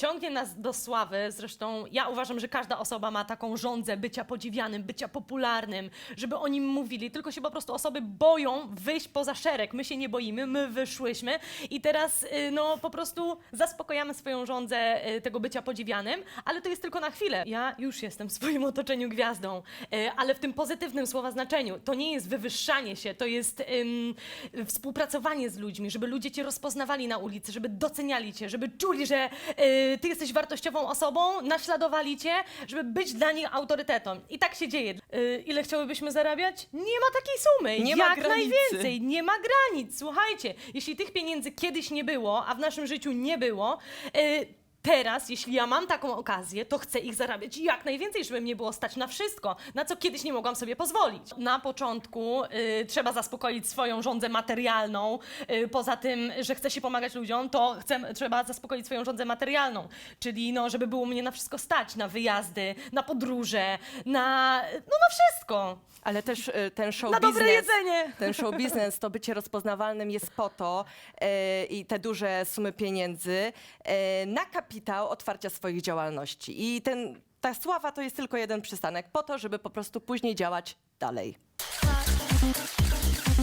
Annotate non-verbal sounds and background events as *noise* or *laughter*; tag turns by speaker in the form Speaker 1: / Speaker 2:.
Speaker 1: ciągnie nas do sławy. Zresztą ja uważam, że każda osoba ma taką żądzę bycia podziwianym, bycia popularnym, żeby o nim mówili. Tylko się po prostu osoby boją wyjść poza szereg. My się nie boimy, my wyszłyśmy i teraz y, no po prostu zaspokajamy swoją żądzę y, tego bycia podziwianym, ale to jest tylko na chwilę. Ja już jestem w swoim *laughs* otoczeniu gwiazdą, y, ale w tym pozytywnym słowa znaczeniu. To nie jest wywyższanie się, to jest ym, współpracowanie z ludźmi, żeby ludzie cię rozpoznawali na ulicy, żeby doceniali cię, żeby czuli, że ty jesteś wartościową osobą, naśladowali cię, żeby być dla nich autorytetem. I tak się dzieje. Y, ile chciałybyśmy zarabiać? Nie ma takiej sumy.
Speaker 2: Nie ma
Speaker 1: Jak
Speaker 2: granicy.
Speaker 1: najwięcej. Nie ma granic. Słuchajcie, jeśli tych pieniędzy kiedyś nie było, a w naszym życiu nie było, y, Teraz, jeśli ja mam taką okazję, to chcę ich zarabiać jak najwięcej, żeby mnie było stać na wszystko, na co kiedyś nie mogłam sobie pozwolić. Na początku y, trzeba zaspokoić swoją żądzę materialną. Y, poza tym, że chcę się pomagać ludziom, to chcę, trzeba zaspokoić swoją żądzę materialną. Czyli, no, żeby było mnie na wszystko stać, na wyjazdy, na podróże, na, no, na wszystko.
Speaker 2: Ale też y, ten show
Speaker 1: Na dobre
Speaker 2: biznes,
Speaker 1: jedzenie.
Speaker 2: ten show biznes, to bycie rozpoznawalnym jest po to e, i te duże sumy pieniędzy e, na kapitał otwarcia swoich działalności. I ten, ta sława to jest tylko jeden przystanek po to, żeby po prostu później działać dalej.